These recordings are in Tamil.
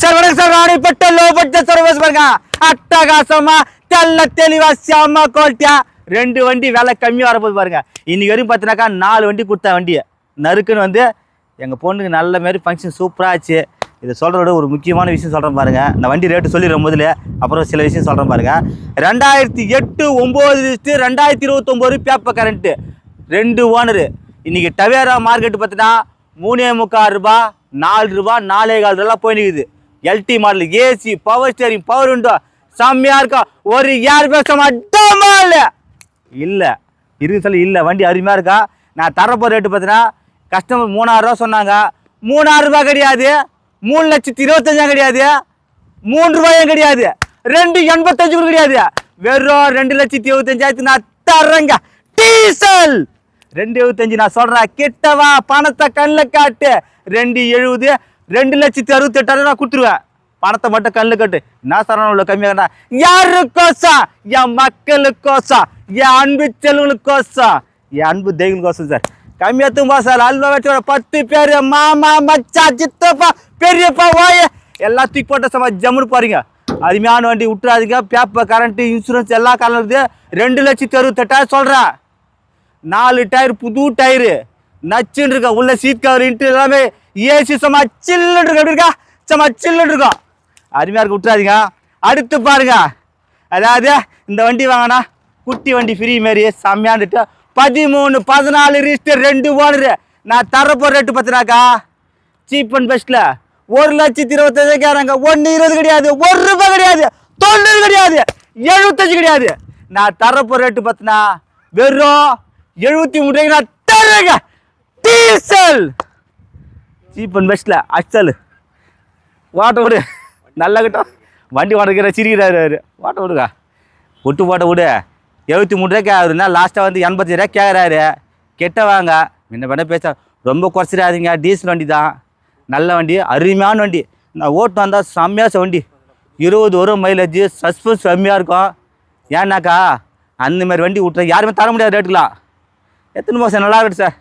சார் வணக்கம் sir Ranipet low budget service பாருங்க அட்டகாசமா தெல்ல தெளிவா செம்ம குவாலிட்டியா ரெண்டு வண்டி விலை கம்மியாக வரப்போது பாருங்க. இன்னைக்கு வரையும் பார்த்தினாக்கா நாலு வண்டி கொடுத்த வண்டியை. நறுக்குன்னு வந்து எங்கள் பொண்ணுக்கு நல்ல மாதிரி ஃபங்க்ஷன் சூப்பராக ஆச்சு. இதை சொல்கிறத ஒரு முக்கியமான விஷயம் சொல்கிறேன் பாருங்கள் இந்த வண்டி ரேட்டு சொல்லிடுற முதல்ல. அப்புறம் சில விஷயம் சொல்கிறேன் பாருங்கள் ரெண்டாயிரத்தி எட்டு ஒம்பது ரெண்டாயிரத்தி இருபத்தொம்போது பேப்பர் கரண்ட்டு ரெண்டு ஓனரு இன்றைக்கி டவேரா மார்க்கெட்டு பார்த்தீங்கன்னா மூணே முக்கால் ரூபா நாலு ரூபா நாலே கால் ரூபா போய் நிற்குது LD model AC power steering power உண்டோ செம்மையாக இருக்கா? ஒரு யார் பேச மாட்டோமா இல்லை? இல்லை. இருக்கு சொல்லி இல்லை. வண்டி அருமையாக இருக்கா? நான் தரப்போ ரேட்டு பார்த்தீங்கன்னா கஸ்டமர் மூணாயிரரூவா சொன்னாங்க. மூணாயிரரூபா கிடையாது. மூணு லட்சத்தி இருபத்தஞ்சாம் கிடையாது. மூணு ரூபாயும் கிடையாது. ரெண்டு எண்பத்தஞ்சு கூட கிடையாது. வெறும் ரெண்டு லட்சத்தி இருபத்தஞ்சாயிரத்து நான் தர்றேங்க. டீசல்! ரெண்டு எழுபத்தஞ்சு நான் சொல்கிறேன் கிட்டவா பணத்தை கண்ணில் காட்டு. ரெண்டு எழுபது ரெண்டு லட்சத்தி அறுபத்தெட்டாயிரம் நான் கொடுத்துருவேன். பணத்தை மட்டும் கண்ணில் கட்டு. நான் சரணம் உள்ள கம்மியாக யாருக்கோசம் என் மக்களுக்கோசம் என் அன்பு செல்வங்களுக்கோசம் என் அன்பு தெய்வங்களுக்கோசம் சார். கம்மியாத்தும்பா சார். அல்வா வச்சோட பத்து பேர் மாமா மச்சா சித்தப்பா பெரியப்பா ஓய எல்லாம் தூக்கி போட்ட சமா ஜம்முன்னு பாருங்க அருமையான வண்டி விட்டுறாதீங்க. பேப்பர் கரண்ட்டு இன்சூரன்ஸ் எல்லாம் கலந்து ரெண்டு லட்சத்தி அறுபத்தெட்டாயிரம் சொல்கிறேன் நாலு டயர் புது டயரு. நச்சுன்னு இருக்கா உள்ள சீட் கவர் இன்ட்டு எல்லாமே ஏசி சும்மா சில்லுன்னு இருக்கா இருக்கா? சும்மா சில்லுன்னு இருக்கும் அருமையாக இருக்க விட்டுறாதீங்க. அடுத்து பாருங்க. அதாவது இந்த வண்டி வாங்கினா குட்டி வண்டி ஃப்ரீ மாரி செம்மையாண்டுட்டு பதிமூணு பதினாலு ரிஜிஸ்டர் ரெண்டு ஓனரு. நான் தரப்போ ரேட்டு பார்த்துனாக்கா சீப் அண்ட் பெஸ்ட்டில் ஒரு லட்சத்தி இருபத்தஞ்சு கேட்குறாங்க ஒன்று இருபது கிடையாது ஒரு ரூபாய் கிடையாது தொண்ணூறு கிடையாது எழுபத்தஞ்சு கிடையாது. நான் தரப்போ ரேட்டு பார்த்தினா வெறும் எழுபத்தி மூணு ரூபாய்க்கு நான் தர்றேங்க டீசல். சீப் அண்ட் பெஸ்ட்டில் அச்சல். வாட்ட விடு. நல்லா கிட்டம் வண்டி ஓட்டுக்கிற சிரிக்கிறாரு அவர். வாட்ட விடுங்க ஒட்டு போட்ட விடு. எழுபத்தி மூணு ரூபாய்க்கு ஆகுதுன்னா லாஸ்ட்டாக வந்து எண்பத்தஞ்சு ரூபாய் கேட்குறாரு கெட்ட வாங்க. முன்ன பண்ண பேச ரொம்ப குறைச்சிடாதீங்க. டீசல் வண்டி தான். நல்ல வண்டி அருமையான வண்டி. நான் ஓட்டு வந்தால் செம்மையாக வண்டி. இருபது வரும் மைலேஜ் சஸ்பென்ஸ் செம்மையாக இருக்கும். ஏன்னாக்கா அந்த மாதிரி வண்டி விட்டுற யாருமே தர முடியாது ரேட்டுக்கலாம் எத்தனை மாதம் நல்லா இருக்கு சார்?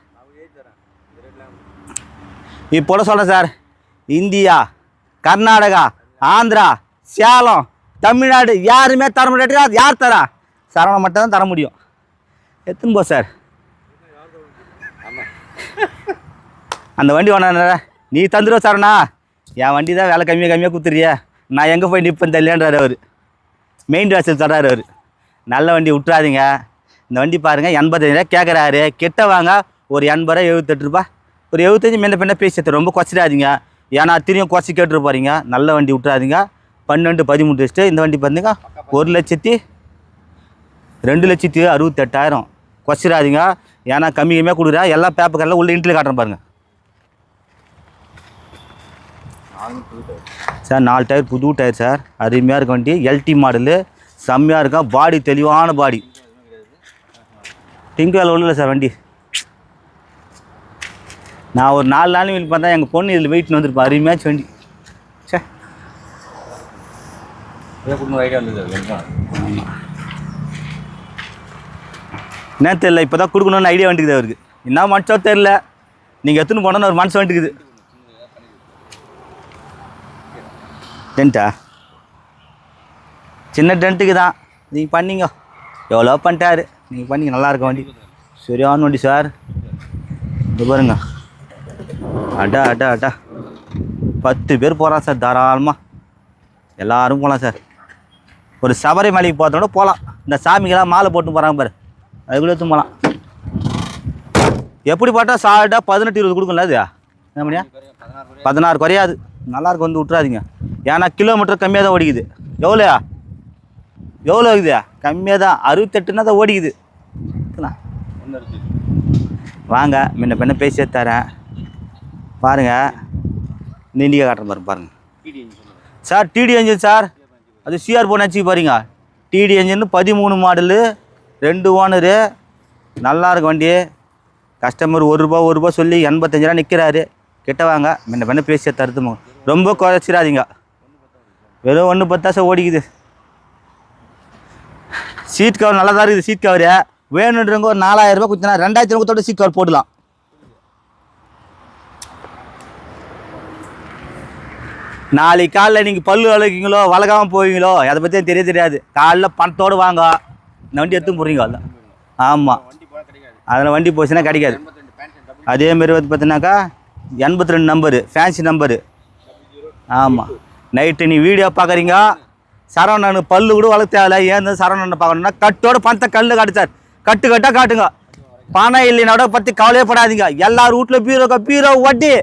இப்போட சொல்கிறேன் சார். இந்தியா கர்நாடகா ஆந்திரா சேலம் தமிழ்நாடு யாருமே தர முடியாது. அது யார் தரா? சரவணம் மட்டும் தான் தர முடியும். எத்தனை போ சார்? அந்த வண்டி வேணா நீ தந்துடுவ சரணா என் வண்டி தான் வேலை கம்மியாக கம்மியாக கொடுத்துறிய நான் எங்கே போய் நிற்பேன் தெரியலன்றார் அவர். மெயின் வாசல் தர்றாரு அவர். நல்ல வண்டி விட்றாதீங்க இந்த வண்டி பாருங்கள் எண்பத்தஞ்சு ரூபா கேட்குறாரு கெட்ட வாங்க ஒரு எண்பது ரூபா எழுபத்தெட்டு ரூபா. ஒரு எழுபத்தஞ்சு முன்ன பின்ன பேசி ரொம்ப குறைச்சிடாதீங்க ஏன்னா திரும்ப குறைச்சி கேட்டு போகிறீங்க நல்ல வண்டி விட்டுறாதீங்க. பன்னெண்டு பதிமூணு டெஸ்ட்டு இந்த வண்டி பார்த்தீங்க ஒரு லட்சத்தி ரெண்டு லட்சத்தி அறுபத்தெட்டாயிரம். குறைச்சிடாதீங்க ஏன்னா கம்மி கம்மியாக கொடுக்குறா. எல்லா பேப்பர் கடையில் உள்ள இன்ட்ரில் காட்டுறேன் பாருங்க. சார் நாலு டயர் புது டயர் சார். அருமையாக இருக்க வண்டி. எல்டி மாடலு செம்மையாக இருக்கும் பாடி தெளிவான பாடி டிங்கு வேலை உள்ள சார் வண்டி. நான் ஒரு நாலு நாள் வீல் பார்த்தா எங்கள் பொண்ணு இதில் வெயிட்னு வந்திருப்பேன் அருமையாச்சு வண்டி. சே என்ன தெரியல இப்போ தான் கொடுக்கணும்னு ஐடியா வந்துக்குது அவருக்கு. என்ன மனசோ தெரில நீங்கள் எத்தனை போனோன்னு ஒரு மனசு வந்துக்குது டென்ட்டா? சின்ன டென்ட்டுக்கு தான். நீங்கள் பண்ணீங்க. எவ்வளோ பண்ணிட்டாரு. நீங்கள் பண்ணி நல்லா இருக்க வண்டி. சரியான வண்டி சார் இது பாருங்க. அடா அடா அடா. பத்து பேர் போகிறான் சார் தாராளமாக எல்லோரும் போகலாம் சார் ஒரு சபரிமலைக்கு போகிறதோட போகலாம் இந்த சாமிக்கெல்லாம் மாலை போட்டு போகிறாங்க பாரு. அதுக்குள்ளே எடுத்து போகலாம் எப்படி பார்த்தா சால்ட்டாக பதினெட்டு இருபது கொடுக்கல அது? என்ன பண்ணியா? பதினாறு குறையாது. நல்லாயிருக்கு வந்து விட்றாதீங்க ஏன்னா கிலோமீட்டர் கம்மியாக தான் ஓடிக்குது. எவ்வளோயா? எவ்வளோ இருக்குது கம்மியாக தான் அறுபத்தெட்டுனா தான் ஓடிக்குது. வாங்க முன்ன பின்ன பேசியே தரேன் பாருங்கள் நீண்டிய காட்டுற காட்டுறேன் பாருங்க. பாருங்க சார் டிடி என்ஜின் சார். அது சிஆர் போன் வச்சு பாருங்க. டிடி என்ஜின் பதிமூணு மாடலு ரெண்டு ஓனரு நல்லா இருக்கு வண்டி. கஸ்டமர் ஒரு ரூபா ஒரு ரூபா சொல்லி எண்பத்தஞ்சு ரூபா நிற்கிறாரு கிட்ட வாங்க. முன்ன பின்ன பேசிய தருத்துமோ ரொம்ப குறைச்சிடாதீங்க வெறும் ஒன்று பத்தாசம் ஓடிக்குது. சீட் கவர் நல்லா தான் இருக்குது சீட் கவரு. வேணுன்றவங்க ஒரு நாலாயிரம் ரூபாய் கொடுத்தனா ரெண்டாயிரத்தி ரூபாய் சீட் கவர் போடலாம் நாளைக்கு காலைல நீங்கள் பல்லு வளர்க்கீங்களோ வளர்க்காமல் போவீங்களோ அதை பற்றியும் தெரிய தெரியாது. காலைல பணத்தோடு வாங்க. இந்த வண்டி எடுத்து போடுறீங்க அதில் ஆமாம் அதில் வண்டி போச்சுன்னா கிடைக்காது. அதேமாரி வந்து பார்த்தீங்கன்னாக்கா எண்பத்தி ரெண்டு நம்பரு ஃபேன்சி நம்பரு ஆமாம் நைட்டு நீ வீடியோ பார்க்குறீங்க சரவணன் பல்லு கூட வளர்க்க தேவையில்ல ஏன் சரவணன் பார்க்கணும்னா கட்டோட பணத்தை கல் காட்டுச்சார். கட்டு கட்டாக காட்டுங்க. பணம் இல்லைனாட பற்றி கவலையே படாதீங்க. எல்லார் வீட்டில் பீரோ பீரோ வட்டி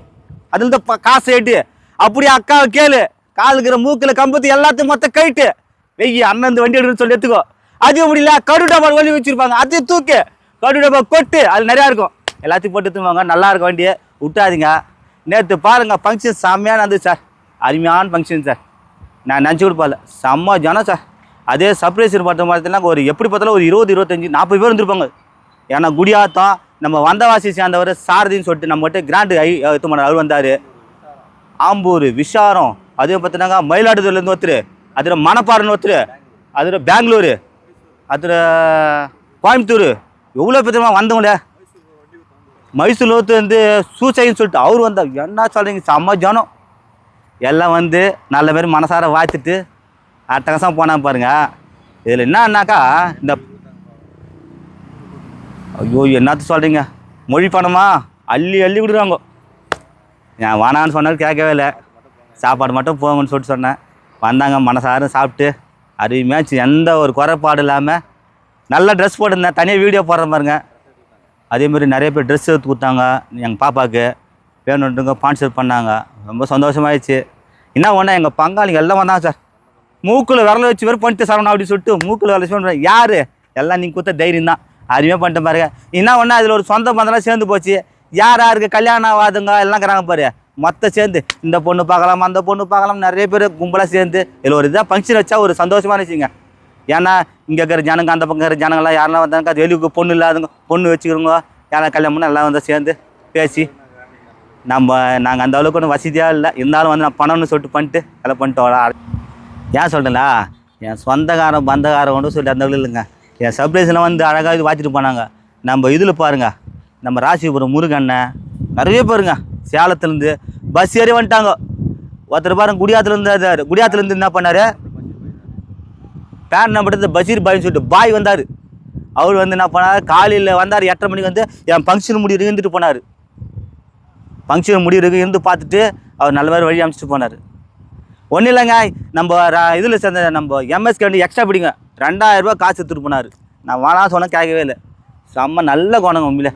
அதுல ப- காசு ஏட்டு. அப்படியே அக்காவை கேளு. காலுக்கிற மூக்கில் கம்பத்து எல்லாத்தையும் மொத்தம் கைட்டு வெய்யி அண்ணன் இந்த வண்டி எடுன்னு சொல்லி எடுத்துக்கோ. அது முடியல கடு டப்பா வலி வச்சிருப்பாங்க. அதையும் தூக்கு. கடு டப்பா கொட்டு. அது நிறையா இருக்கும். எல்லாத்தையும் போட்டு தூங்குவாங்க நல்லா இருக்கும் வண்டியை. விட்டாதீங்க. நேற்று பாருங்கள் ஃபங்க்ஷன் செம்மையான நடந்தது சார் அருமையான ஃபங்க்ஷன் சார் நான் நினச்சி கூட பார்க்கல. செம்ம ஜனம் சார். அதே சர்ப்ரைஸ் பார்த்த மாதிரி ஒரு எப்படி பார்த்தாலும் ஒரு இருபது இருபத்தஞ்சி நாற்பது பேர் வந்திருப்பாங்க ஏன்னா குடியாத்தம் நம்ம வந்தவாசி சேர்ந்தவர் சாரதின்னு சொல்லிட்டு நம்மகிட்ட கிராண்டு ஐ எத்துமான அவர் வந்தார். ஆம்பூர் விஷாரம் அதே பார்த்தினாக்கா மயிலாடுதுறையிலேருந்து ஒருத்தர் அதில் மணப்பாறைன்னு ஒருத்தர் அதில் பெங்களூரு அதில் கோயம்புத்தூர் எவ்வளோ பேர் வந்தவங்களே? மைசூர் வந்து சூசைன்னு சொல்லிட்டு அவர் வந்தார். என்ன சொல்கிறீங்க செம்ம ஜனம். எல்லாம் வந்து நல்ல பேர் மனசார வாழ்த்துட்டு அட்டகாசம் போனாங்க பாருங்க. இதில் என்னன்னாக்கா இந்த ஐயோ என்னத்த சொல்கிறீங்க மொழி பணமா? அள்ளி அள்ளி விடுறாங்க நான் வேணான்னு சொன்னாலும் கேட்கவே இல்லை. சாப்பாடு மட்டும் போங்கன்னு சொல்லிட்டு சொன்னேன். வந்தாங்க மனசார சாப்பிட்டு அருமையாச்சு எந்த ஒரு குறைபாடு இல்லாமல் நல்ல ட்ரெஸ் போட்டிருந்தேன். தனியாக வீடியோ போடுற பாருங்க அதேமாரி நிறைய பேர் ட்ரெஸ் எடுத்து கொடுத்தாங்க. எங்கள் பாப்பாவுக்கு வேணுன்றவங்க ஸ்பான்சர் பண்ணாங்க. ரொம்ப சந்தோஷமாயிடுச்சு. என்ன ஒன்றா எங்கள் பங்காளிங்க எல்லாம் வந்தாங்க சார். மூக்கில் விரல வச்சு வேறு பண்ணிட்டு சரவணா அப்படி சொல்லிட்டு மூக்கில் விரல வச்சு யார்? எல்லாம் நீங்கள் கொடுத்த தைரியம் தான். அருமையாக பண்ணிட்டு பாருங்க. என்ன ஒன்றா அதில் ஒரு சொந்த பந்தம்லாம் சேர்ந்து போச்சு. யார் யாருக்கு கல்யாணம் ஆகாதுங்க? எல்லாம் இருக்கிறாங்க பாரு. மொத்த சேர்ந்து. இந்த பொண்ணு பார்க்கலாம் அந்த பொண்ணு பார்க்கலாம் நிறைய பேர் கும்பலாக சேர்ந்து. இதில் ஒரு இதாக ஃபங்க்ஷன் வச்சா ஒரு சந்தோஷமாக இருந்துச்சுங்க ஏன்னா இங்கே இருக்கிற ஜனங்க அந்த பக்கம் இருக்கிற ஜனங்கள்லாம் யாரெல்லாம் வந்தாங்க? அது வெளியூருக்கு பொண்ணு இல்லாதவங்க பொண்ணு வச்சுக்கிறவங்க யாரும் கல்யாணம் பண்ணால் எல்லாம் வந்து சேர்ந்து பேசி நம்ம நாங்கள் அந்த அளவுக்கு ஒன்றும் வசதியாக இல்லை. இருந்தாலும் வந்து நான் பணம்னு சொல்லிட்டு பண்ணிட்டு எல்லாம் பண்ணிட்டோம் ஏன் சொல்கிறேங்களா என் சொந்தக்காரன் பந்தக்காரன் ஒன்று சொல்லிட்டு அந்த அளவுக்கு இல்லைங்க. என் சர்ப்ரைஸில் வந்து அழகாக இது வாச்சிட்டு போனாங்க. நம்ம இதில் பாருங்க. நம்ம ராசிபுரம் முருகண்ணன் நிறைய பேருங்க. சேலத்துலேருந்து பஸ் ஏறி வந்துட்டாங்க. ஒருத்தர் பாருங்க குடியாத்துலேருந்து குடியாத்துலேருந்து என்ன பண்ணார்? பேன் நம்பர் பஷீர் பாய்னு சொல்லிட்டு பாய் வந்தார். அவர் வந்து என்ன பண்ணார்? காலையில் வந்தார். எட்டரை மணிக்கு வந்து என் ஃபங்க்ஷன் முடிவு இருந்துட்டு போனார். ஃபங்க்ஷன் முடிவுக்கு இருந்து பார்த்துட்டு அவர் நல்ல மாதிரி வழி அமைச்சிட்டு போனார். ஒன்றும் இல்லைங்க நம்ம இதில் சேர்ந்த நம்ம எம்எஸ்கே வந்து எக்ஸ்ட்ரா பிடிங்க. ரெண்டாயிரம் ரூபாய் காசு எடுத்துகிட்டு போனார். நான் வாழா சொன்னேன் கேட்கவே இல்லை. செம்ம நல்ல குணங்க உண்மையில.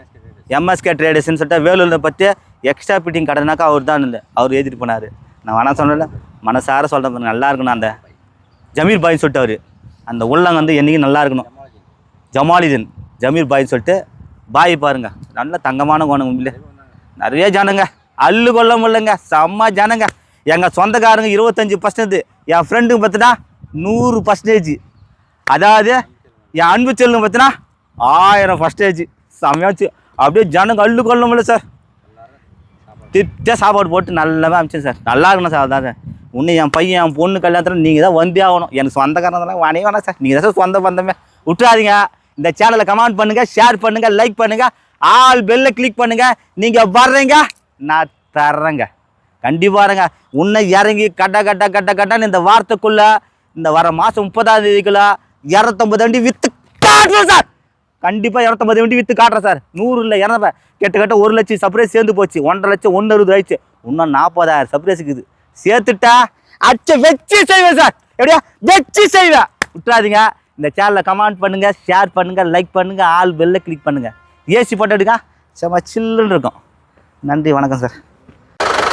எம்எஸ்கே ட்ரேடர்ஸ்னு சொல்லிட்டு வேலூரில் பற்றி எக்ஸ்ட்ரா பிட்டிங் கடைனாக்கா அவர் தான் இல்லை. அவர் எழுதிட்டு போனார். நான் வேணா சொன்னல மனசார சொல்கிறேன் நல்லா இருக்கணும் அந்த ஜமீர் பாய்னு சொல்லிட்டு அவர். அந்த உள்ளங்க வந்து என்றைக்கும் நல்லா இருக்கணும். ஜமாலிதன் ஜமீர் பாய்னு சொல்லிட்டு பாய் பாருங்க. நல்ல தங்கமான குணம் உண்மையிலே. நிறைய ஜனங்க. அள்ளு கொள்ள முடியலங்க செம்ம ஜனங்க. எங்கள் சொந்தக்காரங்க இருபத்தஞ்சி பர்சன்டேஜ் என் ஃப்ரெண்டுங்க பார்த்தினா நூறு பர்சன்டேஜ் அதாவது என் அன்பு செல்லுங்க பார்த்தினா ஆயிரம் பர்சன்டேஜ் செம்மையாச்சு அப்படியே ஜனங்க அள்ளு கொள்ள முடியல சார் திட்ட சாப்பாடு போட்டு நல்லாவே அனுப்பிச்சேன் சார் நல்லா இருக்கணும் சார் அதான் சார் இன்னும் என் பையன் என் பொண்ணு கல்யாணத்தில் நீங்கள் தான் வந்தே ஆகணும். எனக்கு சொந்தக்காரங்களாம் வணிக வேணாம் சார் நீங்கள் தான் சார் சொந்த பந்தமே. விட்டுறாதீங்க. இந்த சேனலை கமெண்ட் பண்ணுங்கள் ஷேர் பண்ணுங்கள் லைக் பண்ணுங்கள் ஆல் பெல்ல கிளிக் பண்ணுங்கள் நீங்கள் வர்றீங்க நான் தர்றேங்க. கண்டிப்பாருங்க உன்னை இறங்கி கட்ட கட்ட கட்ட கட்டன்னு இந்த வாரத்துக்குள்ள இந்த வர மாதம் முப்பதாம் தேதிக்குள்ள இரநூத்தம்பது வண்டி விற்று காட்டுறேன் சார். கண்டிப்பாக இரநூத்தம்பது வண்டி விற்று காட்டுறேன் சார். நூறு இல்லை இரநூறு கெட்ட கட்ட ஒரு லட்சம் சர்ப்ரைஸ் சேர்ந்து போச்சு. ஒன்றரை லட்சம் ஒன்று அறுபது ஆயிடுச்சு. இன்னும் நாற்பதாயிரம் சர்ப்ரைஸுக்கு இருக்குது. சேர்த்துட்டா அச்ச வச்சு செய்வேன் சார். எப்படியா? வச்சு செய்வேன். விட்டுறாதீங்க. இந்த சேனலில் கமெண்ட் பண்ணுங்கள் ஷேர் பண்ணுங்கள் லைக் பண்ணுங்கள் ஆல் பெல்லை கிளிக் பண்ணுங்கள் ஏசி போட்டு எடுக்கா? செம்ம சில்லுன்னு இருக்கும். நன்றி வணக்கம் சார்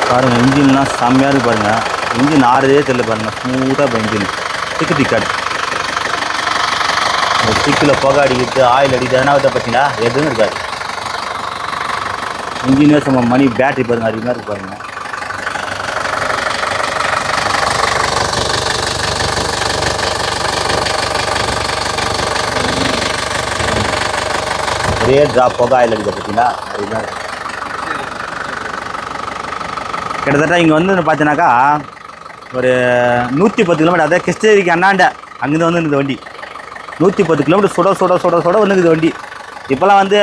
பாருங்கள் இன்ஜின்லாம் செம்மையாக இருக்குது பாருங்கள் இன்ஜின் ஆறுதே தெரியல பாருங்கள் ஸ்மூத்தாக இப்போ இன்ஜின் திக்கு திக்காடு. இந்த திக்கில் புகை அடிக்கிறது ஆயில் அடிக்கிறது எதனா விட்ட பார்த்தீங்களா? எதுவும் இருக்காது. இன்ஜினே சும்மா மணி பேட்டரி பாருங்கள் அதிகமாக இருக்கு பாருங்கள் ஒரே ட்ராப் போக ஆயில் அடிக்க பார்த்தீங்களா அதிகமாக கிட்டத்தட்ட இங்கே வந்து பார்த்தீங்கன்னாக்கா ஒரு நூற்றி பத்து கிலோமீட்டர் அதாவது கிருஷ்ணகிரிக்கு அண்ணாண்ட அங்கேருந்து வந்து இந்த வண்டி. நூற்றி பத்து கிலோமீட்டர் சுட சுட சுட சுட வந்து வண்டி. இப்போல்லாம் வந்து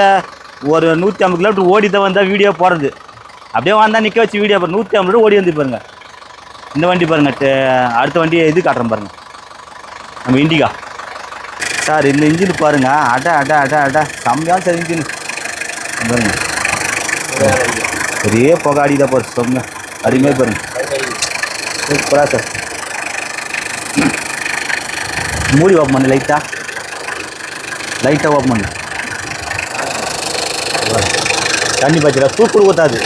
ஒரு நூற்றி ஐம்பது கிலோமீட்டர் ஓடி தான் வந்தால் வீடியோ போடுறது. அப்படியே வந்தால் நிற்க வச்சு வீடியோ போடுற நூற்றி ஐம்பது ஓடி வந்து பாருங்க. இந்த வண்டி பாருங்க அடுத்த வண்டி இது காட்டுறேன் பாருங்கள் நம்ம இண்டிகா. சார் இந்த இன்ஜின் பாருங்க. அட அட அட அட. செம்மையான சார் இன்ஜின். பாருங்க. பெரிய புகாடி தான் பாரு செம்ம. அருமையாக பாருங்க. சூப்பரா சார். மூடி ஓப்பன் பண்ணு லைட்டா லைட்டாக ஓப்பன் பண்ணு. தண்ணி பாய்ச்சல சூப்பர் ஊத்தாது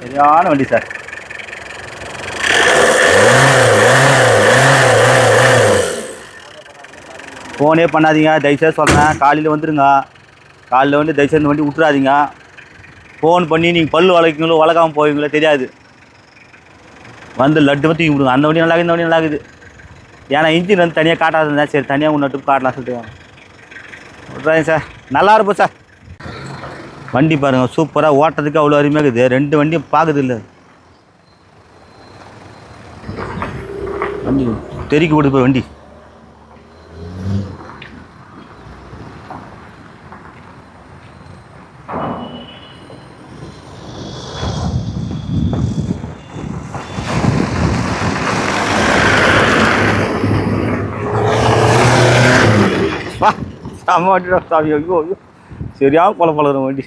சரியான வண்டி சார். ஃபோனே பண்ணாதீங்க. தயவுசெய்து சொல்கிறேன் காலையில் வந்துடுங்க காலையில் வந்து தயவுசெய்து இந்த வண்டி விட்டுறாதீங்க ஃபோன் பண்ணி நீங்கள் பல்லு வளர்க்கீங்களோ வளர்க்காமல் போவீங்களோ தெரியாது. வந்து லட்டு மட்டும் தூக்கி விடுங்க அந்த வண்டி நல்லா இருக்குது, இந்த வண்டி நல்லா இருக்குது ஏன்னா இன்ஜின் வந்து தனியாக காட்டாது சரி தனியாக முன்னாட்டு காட்டலாம் சொல்லிட்டு விட்றாங்க சார். நல்லா இருப்போம் சார். வண்டி பாருங்கள் சூப்பராக ஓட்டுறதுக்கு அவ்வளோ அருமையாக இருக்குது. ரெண்டு வண்டியும் பார்க்குது இல்லை. வண்டி தெறிக்கி கொடுப்ப வண்டி. செம்ம வண்டிடா சாமி ஐயோ ஐயோ. சரியாக கொலை பழகிற வண்டி.